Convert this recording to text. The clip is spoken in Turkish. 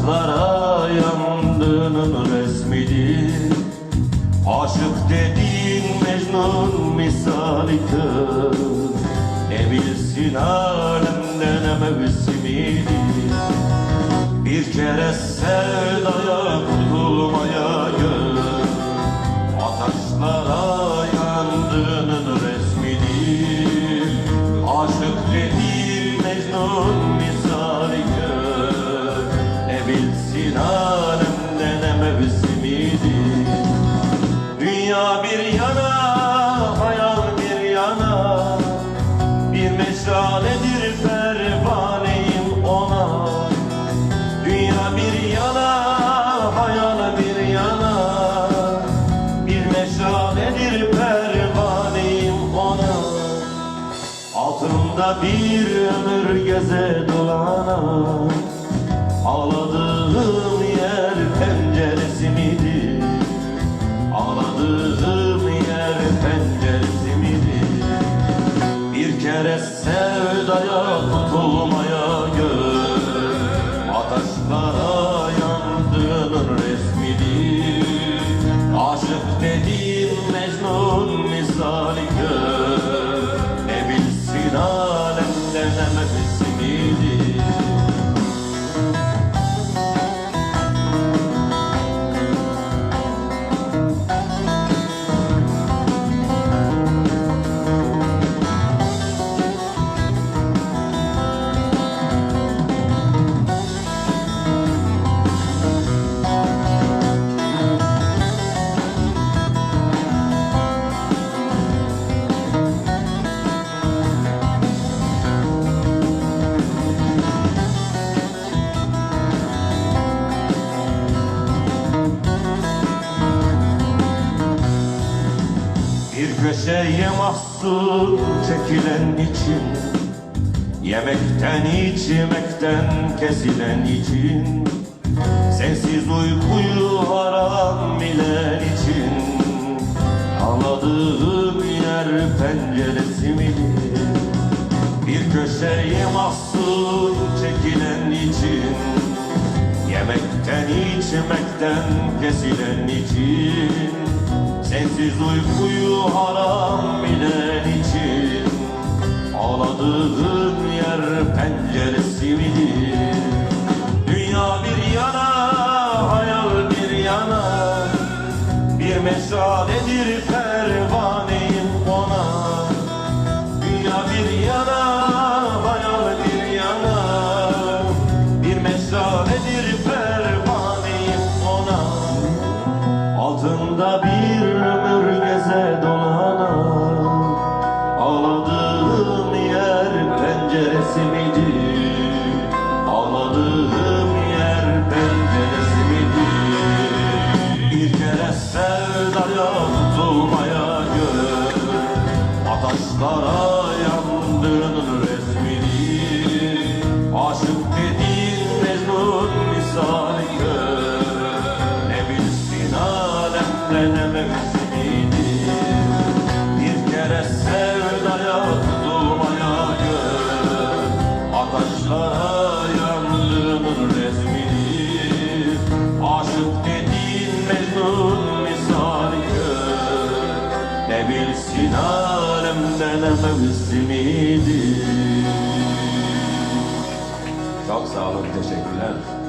Ataşlara yandığının resmidir Aşık dediğin Mecnun misali kız. Ne bilsin alemde Altında bir ömür geze dolana Ağladığım köşeye mahsur çekilen için Yemekten içmekten kesilen için Sensiz uykuyu haram bilen için Ağladığım yer penceresi midir? Bir köşeye mahsur çekilen için Yemekten içmekten kesilen için Sensiz uykuyu haram bilen için Ağladığım yer penceresi midir? Dünya bir yana, hayal bir yana Bir meşaledir pervaneyim ona Dünya bir yana, midir? Ağladığım yer penceresi midir? Bir kere sevdaya tutulmaya gör Ataşlara yandığının resmidir Aşık dediğin Mecnun Ne bilsin alemde ne mevsimidir bilsin alemde ne mevsimidir Çok sağ olun, teşekkürler.